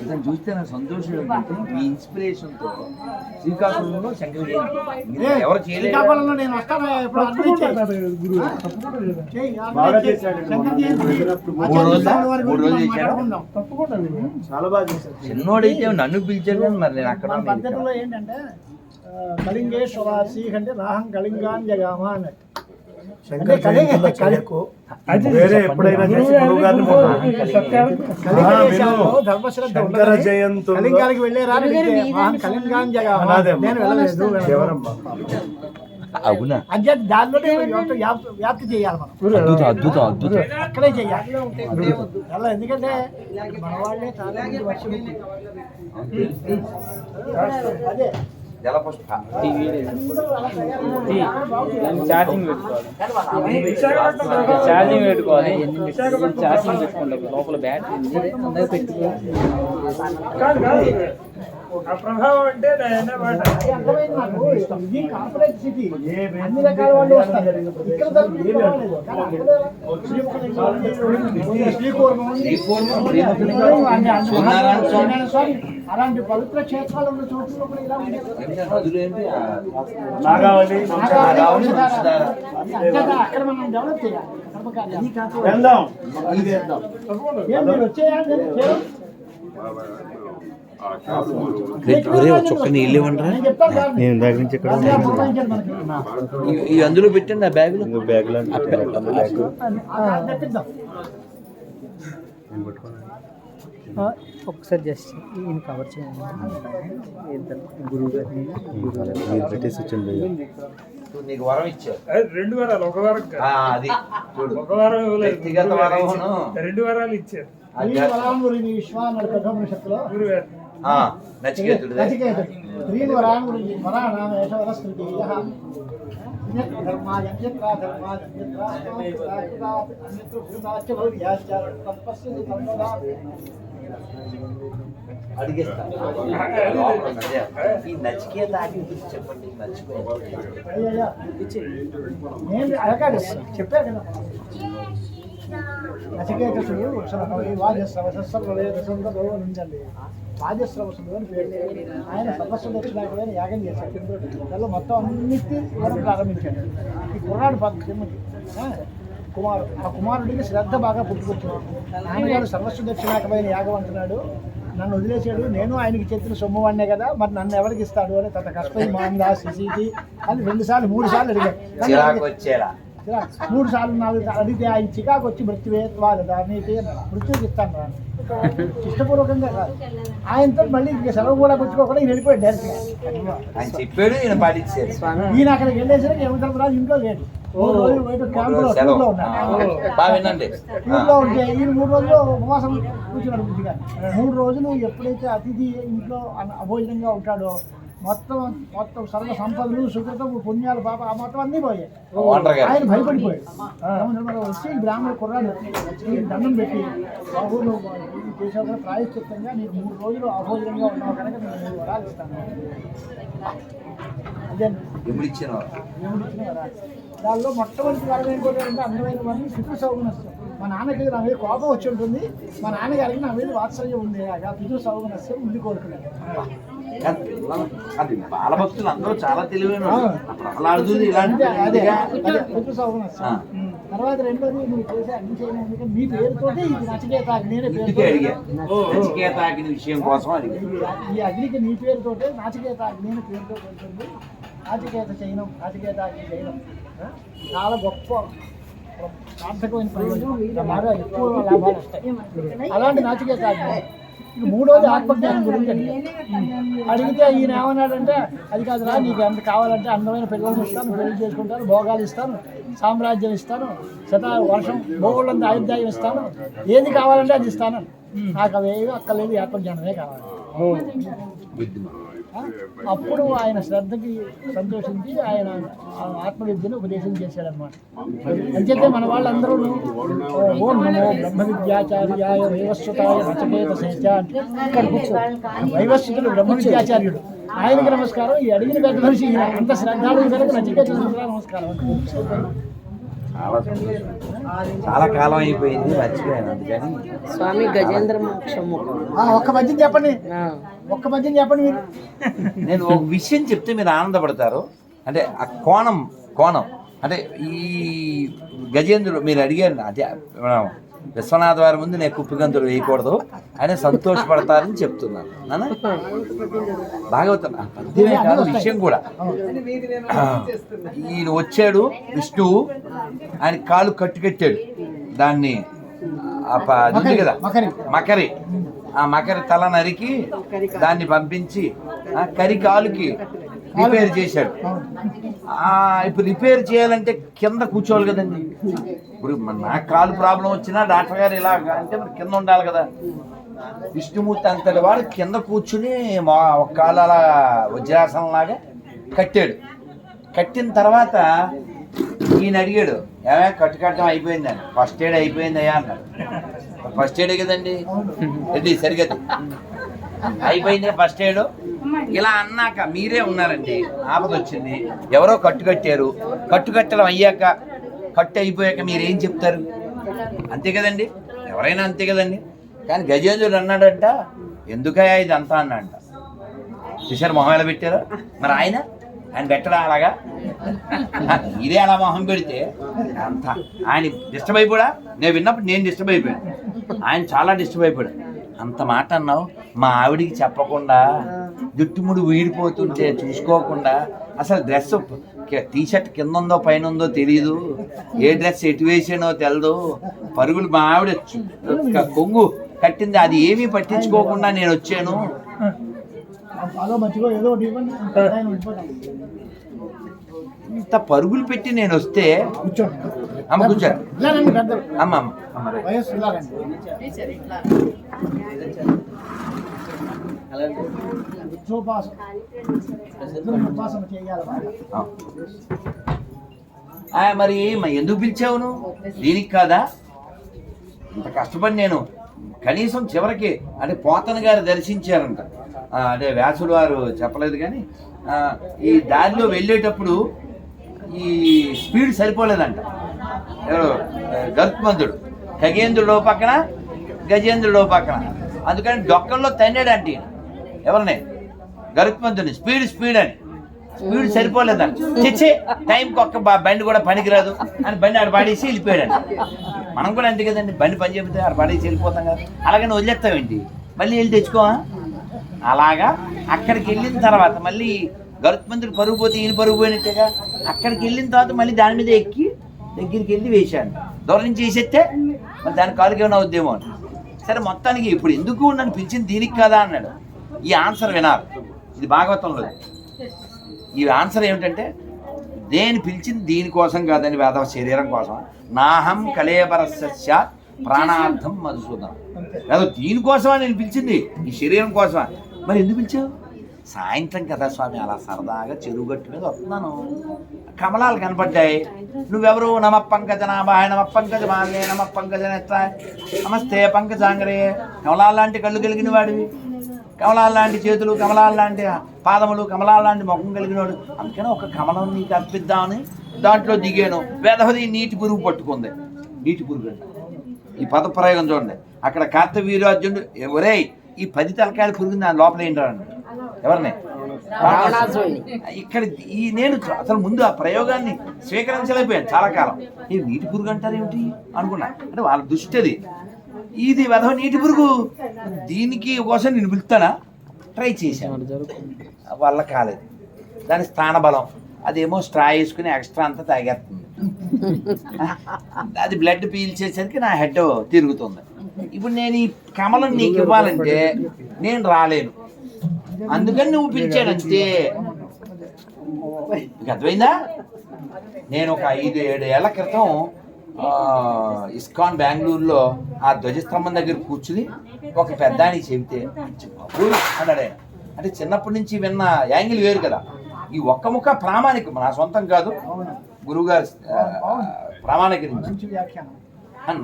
ఇతను చూస్తే నాకు సంతోషం ఏంటంటే మీ ఇన్స్పిరేషన్తో. శ్రీకాకుళంలో శంకర జయంతి ఎవరు చేయలేదు శ్రీకాకుళంలో నేను. బాగా చేశాడు. చేశాడా? చాలా బాగా చేశారు చిన్నోడైతే నన్ను పిలిచాడు కానీ మరి నేను అక్కడ పద్ధతిలో. ఏంటంటే ఆ, కళింగేశ్వరాసి అంటే రాహం కళింగాన్ జగామ అన్నట్టు. శంకర జయంతిలో చేయకు. వేరే ఎప్పుడైనా చేసి గురువు గారిని శంకర అవునా? దానిలోనే వ్యాప్తి- చేయాలి మనం. అద్భుతం అద్భుతం అద్భుతం. అక్కడే చెయ్యాలి అలా ఎందుకంటే మన వాళ్ళే చాలా అదే. జలపుష్ప. ఛార్జింగ్ పెట్టుకోవాలి. ఛార్జింగ్ పెట్టుకోవాలి. ఛార్జింగ్ పెట్టుకోండి లోపల బ్యాటరీ పెట్టుకోవాలి అర్థమైంది నాకు. ఇది కార్పొరేట్ సిటీ అన్ని రకాల వాళ్ళు వస్తారు. ఇక్కడ. అలాంటి పవిత్ర క్షేత్రాలు ఉన్న చోట్ల కూడా ఇలా అక్కడ మనం డెవలప్ చేయాలి. వెళ్దాం. వచ్చేయాలి చుక్క నీళ్ళు ఇవ్వండిరా. నేను దగ్గర నుంచి ఇక్కడ అందులో పెట్టండి ఆ బ్యాగులు. బ్యాగ్ ఆ, తెప్పిద్దాం. ఒకసారి జస్ట్ ఈయన కవర్ చేయండి. గురువు గారిని నీకు వరం ఇచ్చారు. రెండు వారాలు ఒక వారం అది. చూడు. ఒక వారం ఇవ్వలేదు వ్యక్తిగత వరమును. రెండు వారాలు ఇచ్చారు. ఈ వరాంగురి నీ విశ్వాన్ని కఠోపనిషత్తులో గురుగారు ఆ, నచికేతుడు. నచికేతుడు వరాణామ యశవర స్మృతి. ఈ నచికేత గురించి చెప్పండి. మర్చిపోయాను. అయ్యయ్యా. నేను అడగాడు చెప్పారు కదా. నచికేతసుడు వాజస్రవసర్వేదండి వాజస్రవసుడు అని పేరు ఆయన సర్వస్వ దక్షిణాకులైన యాగం చేశాడు. దానిలో మొత్తం అన్నిటి మనం ప్రారంభించాడు. ఈ కుర్రాడు పద్ధతి కుమారుడు ఆ కుమారుడికి శ్రద్ధ బాగా పుట్టుకొచ్చింది. నాన్నగారు సర్వస్వ దక్షిణాకమైన యాగం అంటున్నాడు. నన్ను వదిలేసాడు నేను ఆయనకి చెప్పిన సొమ్ము వాడినే కదా. మరి నన్ను ఎవరికి ఇస్తాడు అని తన కష్టం మాందా శిశికి అని రెండు సార్లు మూడు సార్లు అడిగాడు. వచ్చేలా. మూడు సార్లు నాలుగు సార్లు అడిగితే ఆయన చికాకు వచ్చి మృత్యువేత్వాలి దాన్ని మృత్యుకి ఇస్తాను రా ఇష్టపూర్వకంగా కాదు. ఆయనతో మళ్ళీ ఇంక సెలవు కూడా పుచ్చుకోకుండా ఈయన వెళ్ళిపోయాడు డైరెక్ట్గా. ఆయన చెప్పాడు ఈయన పాటించారు ఈయన అక్కడికి వెళ్ళేసరికి ఇంట్లో లేడు. మూడు రోజులు వినండి. ఆ. ఊళ్ళో ఉంటే ఈయన మూడు రోజులు ఉపవాసం కూర్చున్నాడు మూడు రోజులు ఎప్పుడైతే అతిథి ఇంట్లో అభోజనంగా ఉంటాడో మొత్తం మొత్తం సర్వ సంపదలు సుకృతం పుణ్యాలు పాప ఆ మొత్తం అన్నీ పోయాయి. ఆయన భయపడిపోయాడు. వచ్చి బ్రాహ్మణ కుర్రాడు నీకు దండం పెట్టి నువ్వు ఇది చేసావు ప్రాయశ్చిత్తంగా నీకు మూడు రోజులు అభోజనంగా ఉన్నావు కనుక నేను మూడు వరాలు ఇస్తాను. అదే. దానిలో మొట్టమొదటి వరం ఏం కోరాడంటే అందమైన వారిని పితృ సౌగుణస్యం మా నాన్నకి నా మీద కోపం వచ్చి ఉంటుంది. మా నాన్నగారికి నా మీద వాత్సల్యం ఉంది. పితృ సౌగుణస్యం ముందు కోరుకున్నాడు అది బాలభక్తులు అందరూ చాలా తెలివైన వాళ్ళు. ప్రహ్లాదుడు ఇలాంటి పితృ సౌగుణస్యం. తర్వాత రెండోది నువ్వు చేసే అన్ని చేయడం ఎందుకంటే నీ పేరుతోటే ఇది నచికేత నేనే ఇంటికి పేరు అడిగా. నచికేత ఆగిన విషయం కోసం అడిగా. ఈ అగ్నికి నీ పేరుతోటే నాచికేత అగ్ని అని పేరుతో ఉంటుంది నాచికేత చైనం నాచికేత అగ్ని చైనం. ఆ? చాలా గొప్ప సార్థకమైన ప్రయోజనం బాగా ఎక్కువ లాభాలు వస్తాయి అలాంటి నాచికేత కాదు. ఇక మూడోది ఆత్మజ్ఞానం గురించి అడిగితే ఈయన ఏమన్నాడంటే అది కాదురా నీకు ఎంత కావాలంటే అందమైన పిల్లల్ని ఇస్తాను పెళ్ళి చేసుకుంటాను భోగాలు ఇస్తాను సామ్రాజ్యం ఇస్తాను శత వర్షం భోగులంత ఆయుర్దాయం ఇస్తాను. ఏది కావాలంటే అది ఇస్తాను. నాకు అవి అక్కర్లేదు ఆత్మజ్ఞానమే కావాలి. అప్పుడు ఆయన శ్రద్ధకి సంతోషించి ఆయన ఆత్మవిద్యను ఉపదేశం చేశాడనమాట అంచేతే మన వాళ్ళందరూ ఓం నమో బ్రహ్మ విద్యాచార్యాయ వైవస్వతాయ నచకేత సేచ అంటే ఇక్కడ కూర్చో. వైవస్వతుడు బ్రహ్మ విద్యాచార్యుడు ఆయనకి నమస్కారం ఈ అడిగిన పెద్ద మనిషి అంత శ్రద్ధాళుడు కనుక నచికేత నమస్కారం. చాలా సంతోషం. చాలా కాలం అయిపోయింది మర్చిపోయాను అందుకని. స్వామి గజేంద్ర మోక్షము ఆ, ఒక్క మధ్య చెప్పండి. ఆ, ఒక్క మధ్య చెప్పండి మీరు. నేను ఒక విషయం చెప్తే మీరు ఆనందపడతారు. అంటే ఆ కోణం కోణం. అంటే ఈ గజేంద్రుడు మీరు అడిగారు అదే మనం విశ్వనాథ్ వారి ముందు నేను కుప్పిగంతులు వేయకూడదు. అని సంతోషపడతారని చెప్తున్నాను. నాన్న భాగవతం. పద్యమే కాదు విషయం కూడా. ఈయన వచ్చాడు విష్ణువు. ఆయన కాలు కట్టు కట్టాడు. దాన్ని అది ఉంది కదా? మకరి. మకరి. ఆ మకరి తల నరికి దాన్ని పంపించి ఆ కరి కాలుకి రిపేర్ చేశాడు. ఆ ఇప్పుడు రిపేర్ చేయాలంటే కింద కూర్చోవాలి కదండి. ఇప్పుడు నాకు కాలు ప్రాబ్లం వచ్చినా డాక్టర్ గారు ఇలా అంటే మరి కింద ఉండాలి కదా. విష్ణుమూర్తి అంతటి వాడు కింద కూర్చుని మా ఒక కాలు అలా వజ్రాసనం లాగా కట్టాడు. కట్టిన తర్వాత ఈయన అడిగాడు ఏమే కట్టు కట్టడం అయిపోయిందని ఫస్ట్ ఎయిడ్ అయిపోయింది అయ్యా అన్నాడు. ఫస్ట్ ఎయిడే కదండి? రెడ్డి సరిగ్గా అయిపోయింది ఫస్ట్ ఎయిడ్ ఇలా అన్నాక మీరే ఉన్నారండి. ఆపద వచ్చింది ఎవరో కట్టు కట్టారు. కట్టు కట్టడం అయ్యాక కట్ అయిపోయాక మీరు ఏం చెప్తారు? అంతే కదండి? ఎవరైనా అంతే కదండి? కానీ గజేంద్రుడు అన్నాడంట ఎందుకయా ఇది అంతా అన్నాడంట. చూసారు మొహం ఎలా పెట్టారు? మరి ఆయన? ఆయన పెట్టడా అలాగా? ఇదే అలా మొహం పెడితే అంత. ఆయన డిస్టర్బ్ అయిపోడా? నేను విన్నప్పుడు నేను డిస్టర్బ్ అయిపోయాను. ఆయన చాలా డిస్టర్బ్ అయిపోయాడు. అంత మాట అన్నావు? మా ఆవిడికి చెప్పకుండా జుట్టుముడు వీడిపోతుంటే చూసుకోకుండా అసలు డ్రెస్ టీ షర్ట్ కింద ఉందో పైన ఉందో తెలియదు ఏ డ్రెస్ ఎటు వేసానో తెలదు. పరుగులు మా ఆవిడ కొంగు కట్టింది. అది ఏమీ పట్టించుకోకుండా నేను వచ్చాను. ఇంత పరుగులు పెట్టి నేను వస్తే కూర్చోండి. అమ్మ కూర్చోండి. అమ్మ అమ్మ అమ్మ రైట్. వయస్సు ఇలా రండి ఉద్యోపాసన ఉద్యోపాసన చేయాలి ఆ. ఆ, మరి ఎందుకు పిలిచావు నువ్వు? దీనికి కాదా? ఇంత కష్టపడి నేను కనీసం చివరికి అంటే పోతన గారు దర్శించారంట. అంటే వ్యాసుడు వారు చెప్పలేదు కానీ ఈ దారిలో వెళ్ళేటప్పుడు ఈ స్పీడ్ సరిపోలేదంట. ఎవరు? ఆ, గరుత్మంతుడు. ఖగేంద్రుడు పక్కన గజేంద్రుడు పక్కన. అందుకని డొక్కల్లో తన్నాడంటే ఈయన. ఎవరిని? గరుత్మంతుని. స్పీడ్ స్పీడ్ అని. స్పీడ్ సరిపోలేదంట చిచ్చి టైంకి ఒక్క బండి కూడా పనికిరాదు. అని బండి ఆడ పాడేసి వెళ్ళిపోయాడు మనం కూడా అంతే కదండి బండి పని చెబితే ఆడ పాడేసి వెళ్ళిపోతాం కదా. అలాగని వదిలేస్తామేంటి మళ్ళీ వెళ్ళి తెచ్చుకో అలాగా అక్కడికి వెళ్ళిన తర్వాత మళ్ళీ గరుత్మంతుడు పరుగు పోతే ఈయన పరుగు పోయినట్టేగా. అక్కడికి వెళ్ళిన తర్వాత మళ్ళీ దాని మీద ఎక్కి దగ్గరికి వెళ్ళి వేశాను దూరం నుంచి వేసేస్తే మరి దాని కాలుకి ఏమైనా అవుద్దేమో అని. సరే మొత్తానికి ఇప్పుడు ఎందుకు నన్ను పిలిచింది దీనికి కదా అన్నాడు. ఈ ఆన్సర్ వినాలి. ఇది భాగవతంలో ఈ ఆన్సర్ ఏమిటంటే దేని పిలిచింది దీనికోసం కాదని వేదవ శరీరం కోసం. నాహం కలేబరస్య ప్రాణార్థం మధుసూదనం ఏదో దీనికోసమా నేను పిలిచింది? ఈ శరీరం కోసమా? మరి ఎందుకు పిలిచావు? సాయంత్రం కదా స్వామి అలా సరదాగా చెరువు గట్టు మీద వస్తున్నాను. కమలాలు కనపడ్డాయి. నువ్వెవరు? నమ పంకజ నాభాయ నమ పంకజ మాలే నమ పంకజ నేత్ర నమస్తే పంకజాంగరే. కమలాలు లాంటి కళ్ళు కలిగిన వాడివి. కమలాల లాంటి చేతులు కమలాల లాంటి పాదములు కమలాల లాంటి ముఖం కలిగినవాడు అందుకని ఒక కమలం నీకు అర్పిద్దామని దాంట్లో దిగాను. వేదవది నీటి పురుగు పట్టుకుంది. నీటి పురుగు ఈ పద ప్రయోగం చూడండి. అక్కడ కార్తవీర్యార్జునుడు ఒరేయ్ ఈ పది తలకాయల పురుగు దాని లోపల ఏంటారండి ఎవరిని. ఇక్కడ ఈ నేను అసలు ముందు ఆ ప్రయోగాన్ని స్వీకరించలేకపోయాను చాలా కాలం. ఈ నీటి పురుగు అంటారు ఏమిటి అనుకున్నా. అంటే వాళ్ళ దృష్టి అది. ఇది వెధవ నీటి పురుగు. దీనికి కోసం నేను పిలుస్తానా ట్రై చేశాను. వల్ల కాలేదు. దాని స్థాన బలం. అదేమో స్ట్రా వేసుకుని ఎక్స్ట్రా అంతా తాగేస్తుంది. అది బ్లడ్ పీల్చేసరికి నా హెడ్ తిరుగుతుంది. ఇప్పుడు నేను ఈ కమలం నీకు ఇవ్వాలంటే నేను రాలేను. అందుకని నువ్వు పిలిచానంతే మీకు అర్థమైందా? నేను ఒక ఐదు ఏడు ఏళ్ళ క్రితం ఇస్కాన్ బెంగళూరులో ఆ ధ్వజస్తంభం దగ్గర కూర్చుని ఒక పెద్ద ఆయనకి చెబితే అన్నాడు. ఆయన అంటే చిన్నప్పటి నుంచి విన్న యాంగిల్ వేరు కదా. ఈ ఒక్క ముక్క ప్రామాణికం నా సొంతం కాదు. గురువుగారు ప్రామాణిక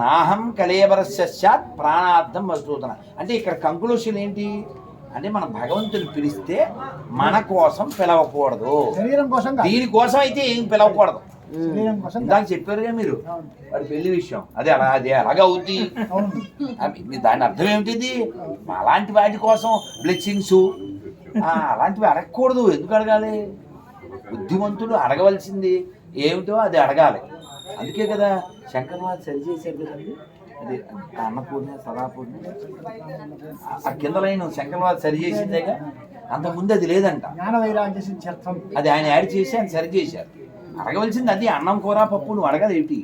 నాహం కలేబరస్య స్యాత్ ప్రాణార్థం వస్తువుతున్న అంటే ఇక్కడ కంక్లూషన్ ఏంటి? అంటే మనం భగవంతుని పిలిస్తే మన కోసం పిలవకూడదు. దీనికోసం అయితే ఏం పిలవకూడదు. ఇందాక చెప్పారుగా మీరు. వాడి పెళ్ళి విషయం. అదే అలా అదే అలాగే అవుద్ది. దాని అర్థం ఏమిటిది అలాంటి వాటి కోసం బ్లెస్సింగ్స్. అలాంటివి అడగకూడదు. ఎందుకు అడగాలి? బుద్ధిమంతులు అడగవలసింది ఏమిటో అది అడగాలి. అందుకే కదా శంకర్వాద్ సరి చేశారు కదండి. అది అన్నపూర్ణ సదాపూర్ణ ఆ- కింద లైన్ శంకర్వాద్ సరి చేసిందేగా? అంతకుముందు అది లేదంట. అది ఆయన యాడ్ చేసి ఆయన సరి చేశారు. అడగవలసింది అది అన్నం కూర పప్పు నువ్వు అడగదు ఏంటి?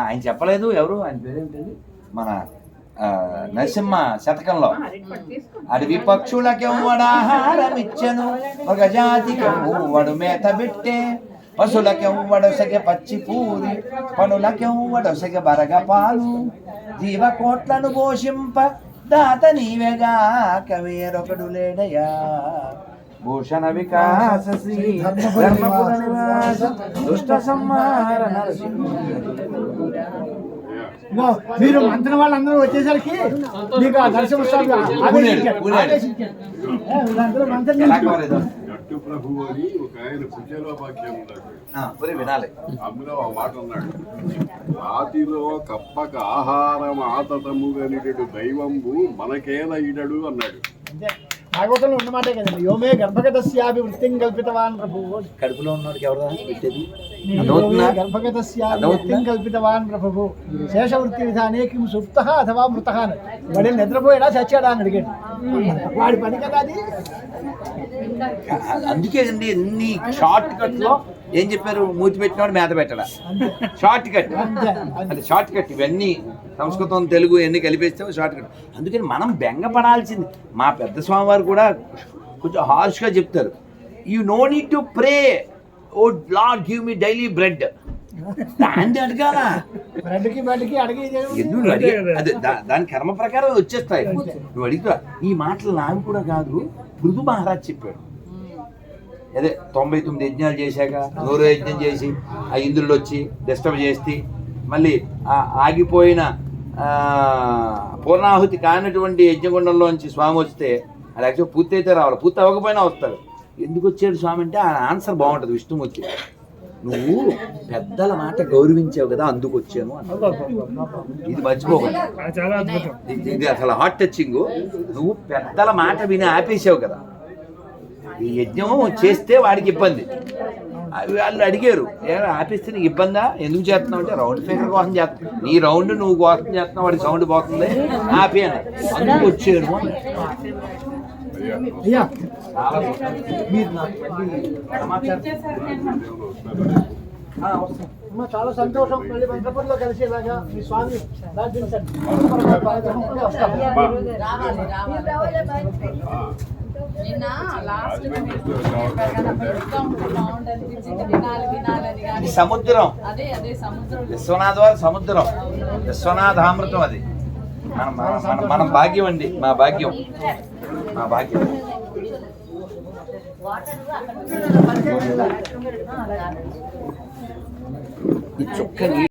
ఆయన చెప్పలేదు ఎవరు? ఆయన పేరేంటండి మన ఆ, నరసింహ శతకంలో. అడవి పక్షులకెవ్వడాహారం ఇచ్చెను ఒక జాతికెవ్వడు మేత పెట్టే పశులకెవ్వడొసగ పచ్చి పూరి పనులకెవ్వడొసగ బరగ పాలు. జీవకోట్లను పోషింప దాత నీవెగా కవేరొకడు లేడయా? భూషణ వికాస శ్రీ ధర్మపుర నివాస దుష్ట సంహార మీరు మంత్రి వాళ్ళందరూ వచ్చేసరికి మీకు ఆ గట్టు ప్రభు అని ఒక ఆయన ఉన్నాడు. ఆ, వినాలి. అందులో మాట ఉన్నాడు. రాతిలో కప్పక ఆహారం ఆతతముగా నిడడు దైవంబు మనకేల ఇడడు అన్నాడు భాగవతంలో ఉన్నమాటే కదండి. యోమే గర్భగతస్యాభి వృత్తిం కల్పితవాన్ ప్రభువు కడుపులో ఉన్నవాడికి ఎవరు? గర్భగతస్యాభి? వృత్తిం కల్పితవాన్ ప్రభువు శేషవృత్తి విధానే కిం సుప్త అథవా మృత అని. వాడు నిద్రపోయాడా చచ్చాడా అని అడిగాడు. వాడి పని కదా అది? అందుకే అండి ఎన్ని షార్ట్ కట్లో ఏం చెప్పారు? మూతి పెట్టినవాడు మేత పెట్టడా? షార్ట్ కట్ అంటే షార్ట్ కట్ ఇవన్నీ సంస్కృతం తెలుగు ఎన్ని కలిపేస్తే షార్ట్ కట్ అందుకని మనం బెంగపడాల్సింది. మా పెద్ద స్వామివారు కూడా కొంచెం హార్ష్గా చెప్తారు. You no need to pray O lord give me daily bread దాన్ని అడగాల? ఎందుకు అదే దాని కర్మ ప్రకారం వచ్చేస్తాయి. నువ్వు అడిగితే ఈ మాటలు నావి కూడా కాదు. మృదు మహారాజ్ చెప్పాడు. అదే తొంభై తొమ్మిది యజ్ఞాలు చేశాక నూరో యజ్ఞం చేసి ఆ ఇంద్రుడు వచ్చి డిస్టర్బ్ చేసి మళ్ళీ ఆ ఆగిపోయిన పూర్ణాహుతి కానటువంటి యజ్ఞగుండంలోంచి స్వామి వస్తే అది యాక్చువల్ పూర్తి అయితే రావాలి. పూర్తి అవ్వకపోయినా వస్తాడు. ఎందుకు వచ్చాడు స్వామి అంటే ఆ ఆన్సర్ బాగుంటుంది. విష్ణుమూర్తి నువ్వు పెద్దల మాట గౌరవించావు కదా అందుకు వచ్చాను. ఇది మర్చిపోకండి. అది చాలా అద్భుతం. ఇది- ఇది అసలు హార్ట్ టచింగ్ నువ్వు పెద్దల మాట విని ఆపేసావు కదా. ఈ యజ్ఞం చేస్తే వాడికి ఇబ్బంది. అవి వాళ్ళు అడిగారు ఆపేస్తే నీకు ఇబ్బందా? ఎందుకు చేస్తున్నావు అంటే రౌండ్ ఫిగర్ కోసం చేస్తున్నావు. నీ రౌండ్ నువ్వు కోసం చేస్తున్నావు వాడికి సౌండ్ పోతుంది. ఆపే అన్న అందుకు వచ్చాను చాలా సంతోషం. మళ్ళీ మంత్రపూర్లో కలిసేలాగా మీ స్వామి నిన్న లాస్ట్ బాగుండనిపించింది వినాలి వినాలని ఇది కానీ. సముద్రం. అదే అదే సముద్రం. విశ్వనాథ వారి సముద్రం. విశ్వనాథామృతం అది. మనం మనం మనం భాగ్యం అండి మా భాగ్యం. మా భాగ్యం. ఈ చుక్క